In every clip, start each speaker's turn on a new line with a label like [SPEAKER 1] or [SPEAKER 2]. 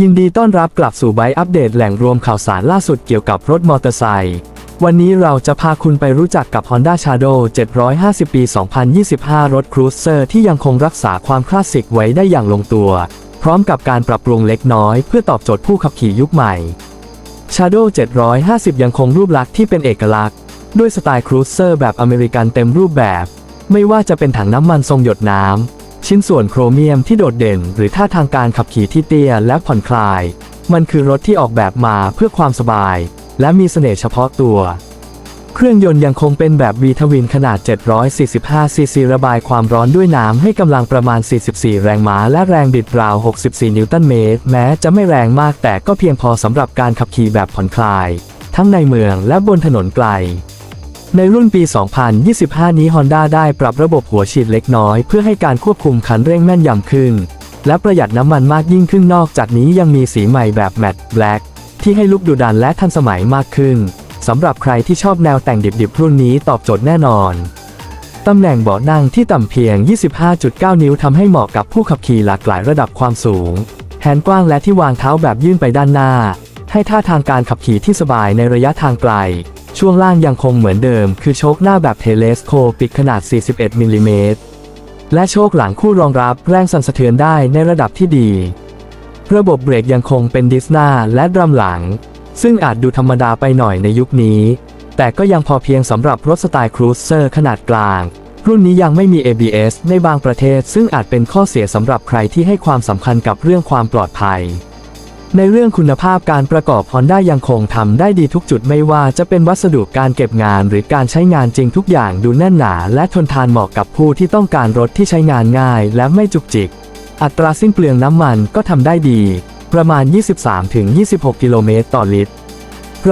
[SPEAKER 1] ยินดีต้อนรับกลับสู่ไบอัปเดตแหล่งรวมข่าวสารล่าสุดเกี่ยวกับรถมอเตอร์ไซค์วันนี้เราจะพาคุณไปรู้จักกับ Honda Shadow 750 ปี 2025 รถครูเซอร์ที่ยังคงรักษาความคลาสสิกไว้ได้อย่างลงตัว พร้อมกับการปรับปรุงเล็กน้อยเพื่อตอบโจทย์ผู้ขับขี่ยุคใหม่ Shadow 750 ยังคงรูปลักษณ์ที่เป็นเอกลักษณ์ ด้วยสไตล์ครูเซอร์แบบอเมริกันเต็มรูปแบบ ไม่ว่าจะเป็นถังน้ำมันทรงหยดน้ำ ชิ้นส่วนโครเมียมที่โดดเด่น หรือท่าทางการขับขี่ที่เตี้ยและผ่อนคลาย มันคือรถที่ออกแบบมาเพื่อความสบาย และมีเสน่ห์เฉพาะตัว เครื่องยนต์ยังคงเป็นแบบ V ทวินขนาด 745 ซีซีระบายความร้อนด้วยน้ำให้กำลังประมาณ 44 แรงม้า และแรงบิดราว 64 นิวตันเมตร แม้จะไม่แรงมากแต่ก็เพียงพอสำหรับการขับขี่แบบผ่อนคลาย ทั้งในเมืองและบนถนนไกล ในรุ่นปี 2025 นี้ Honda ได้ปรับระบบหัวฉีดเล็กน้อย เพื่อให้การควบคุมคันเร่งแม่นยำขึ้น และประหยัดน้ำมันมากยิ่งขึ้นนอกจากนี้ยังมีสีใหม่แบบ Matte Black ที่ให้ลุคดูดันและทันสมัยมากขึ้นสำหรับใครที่ชอบแนวแต่งดิบๆรุ่นนี้ตอบโจทย์แน่นอน ตำแหน่งเบาะนั่งที่ต่ำเพียง 25.9 นิ้วทำให้เหมาะกับผู้ขับขี่หลากหลายระดับความสูง แฮนด์กว้างและที่วางเท้าแบบยื่นไปด้านหน้า ให้ท่าทางการขับขี่ที่สบายในระยะทางไกล ช่วงล่างยังคงเหมือนเดิม คือโชคหน้าแบบเทเลสโคปิกขนาด 41 มิลลิเมตร และโชคหลังคู่รองรับแรงสั่นสะเทือนได้ในระดับที่ดี ระบบเบรกยังคงเป็นดิสนาและดรัมหลัง ซึ่งอาจดูธรรมดาไปหน่อยในยุคนี้ แต่ก็ยังพอเพียงสำหรับรถสไตล์ครูเซอร์ขนาดกลาง รุ่นนี้ยังไม่มี ABS ในบางประเทศ ซึ่งอาจเป็นข้อเสียสำหรับใครที่ให้ความสำคัญกับเรื่องความปลอดภัย ในเรื่องคุณภาพการประกอบ Honda ยังคงทำได้ดีทุกจุดไม่ว่าจะเป็นวัสดุการเก็บงานหรือการใช้งานจริงทุกอย่างดูแน่นหนา และทนทานเหมาะกับผู้ที่ต้องการรถที่ใช้งานง่ายและไม่จุกจิก อัตราสิ้นเปลืองน้ำมันก็ทำได้ดี ประมาณ 23-26 กิโลเมตรต่อลิตร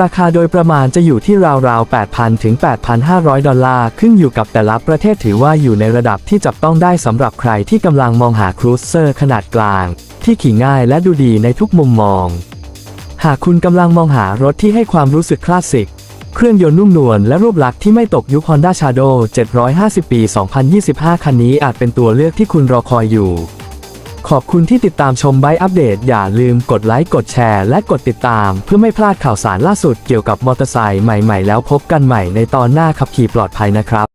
[SPEAKER 1] ราคาโดยประมาณจะอยู่ที่ราวๆ 8,000 ถึง 8,500 ดอลลาร์ ขึ้นอยู่กับแต่ละประเทศถือว่าอยู่ในระดับที่จับต้องได้สำหรับใครที่กำลังมองหาครูเซอร์ขนาดกลาง ที่ขี่ง่ายและดูดีในทุกมุมมอง หากคุณกำลังมองหารถที่ให้ความรู้สึกคลาสสิก เครื่องยนต์นุ่มนวลและรูปลักษณ์ที่ไม่ตกยุค Honda Shadow 750 ปี 2025 คันนี้อาจเป็นตัวเลือกที่คุณรอคอยอยู่ ขอบคุณที่ติดตามชมไบอัปเดต อย่าลืมกดไลค์ กดแชร์ และกดติดตาม เพื่อไม่พลาดข่าวสารล่าสุดเกี่ยวกับมอเตอร์ไซค์ใหม่ๆ แล้วพบกันใหม่ในตอนหน้าขับขี่ปลอดภัยนะครับ